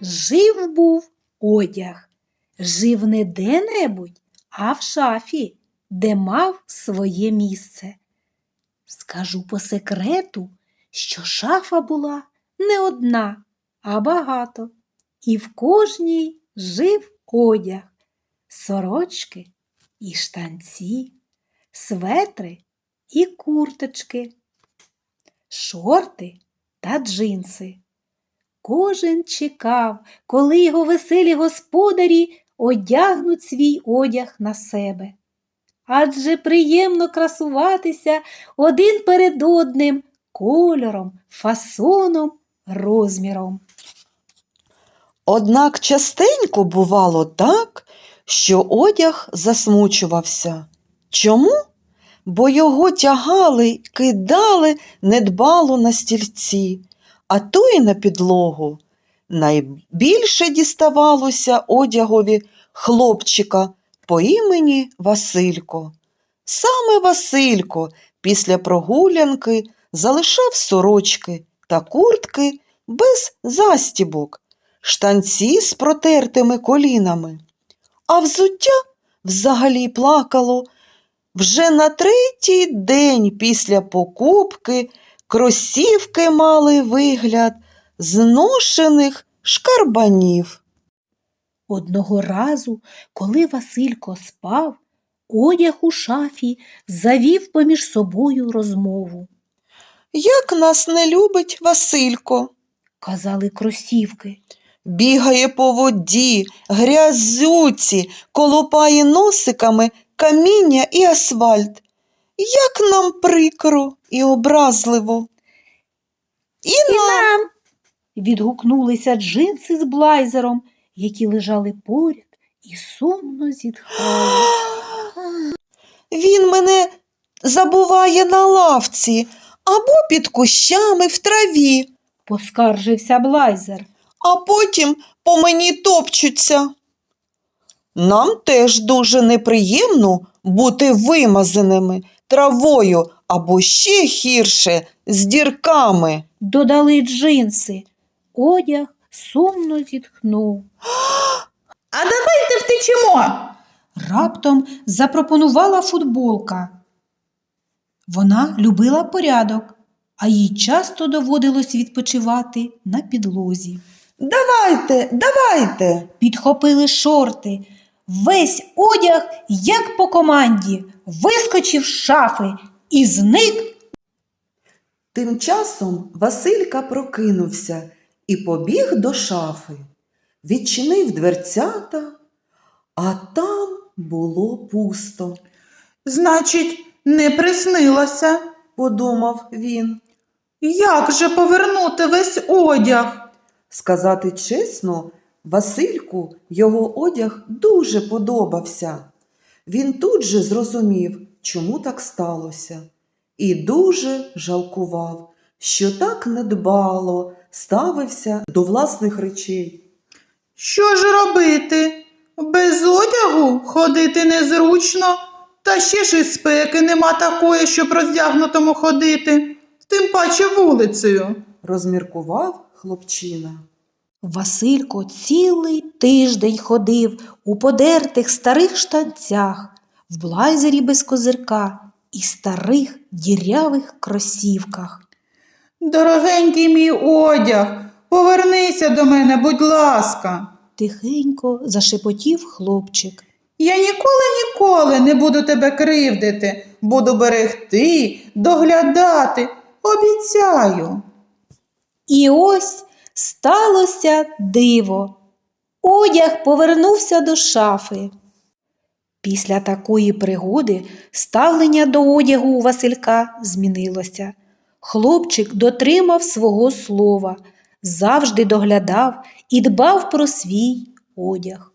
Жив був одяг. Жив не де-небудь, а в шафі, де мав своє місце. Скажу по секрету, що шафа була не одна, а багато, і в кожній жив одяг, сорочки і штанці, светри і курточки, шорти та джинси. Кожен чекав, коли його веселі господарі одягнуть свій одяг на себе. Адже приємно красуватися один перед одним кольором, фасоном, розміром. Однак частенько бувало так, що одяг засмучувався. Чому? Бо його тягали кидали недбало на стільці, а то й на підлогу. Найбільше діставалося одягові хлопчика по імені Василько. Саме Василько після прогулянки залишав сорочки та куртки без застібок, штанці з протертими колінами, а взуття взагалі плакало. Вже на третій день після покупки кросівки мали вигляд зношених шкарбанів. Одного разу, коли Василько спав, одяг у шафі завів поміж собою розмову. Як нас не любить Василько, Казали кросівки. бігає по воді, грязюці, колопає носиками каміння і асфальт. Як нам прикро і образливо. І, І нам нам відгукнулися джинси з блайзером, які лежали поряд і сумно зітхали. Він мене забуває на лавці або під кущами в траві, Поскаржився блайзер. а потім по мені топчуться. Нам теж дуже неприємно бути вимазаними травою або ще гірше з дірками. Додали джинси. Одяг сумно зітхнув. А давайте втечемо. Раптом запропонувала футболка. Вона любила порядок, а їй часто доводилось відпочивати на підлозі. Давайте, давайте. Підхопили шорти. Весь одяг, як по команді, вискочив з шафи і зник. Тим часом Василька прокинувся і побіг до шафи, відчинив дверцята, а там було пусто, Значить, не приснилося. подумав він. Як же повернути весь одяг? Сказати чесно, Васильку його одяг дуже подобався. Він тут же зрозумів, чому так сталося, і дуже жалкував, що так недбало ставився до власних речей. Що ж робити? Без одягу ходити незручно, та ще ж і спеки нема такої, щоб роздягнутому ходити, тим паче вулицею. Розміркував хлопчина. Василько цілий тиждень ходив у подертих старих штанцях, в блайзері без козирка і старих дірявих кросівках. Дорогенький мій одяг, повернися до мене, будь ласка. Тихенько зашепотів хлопчик. Я ніколи ніколи не буду тебе кривдити, буду берегти, доглядати, обіцяю. І ось сталося диво. Одяг повернувся до шафи. Після такої пригоди ставлення до одягу у Василька змінилося. Хлопчик дотримав свого слова, завжди доглядав і дбав про свій одяг.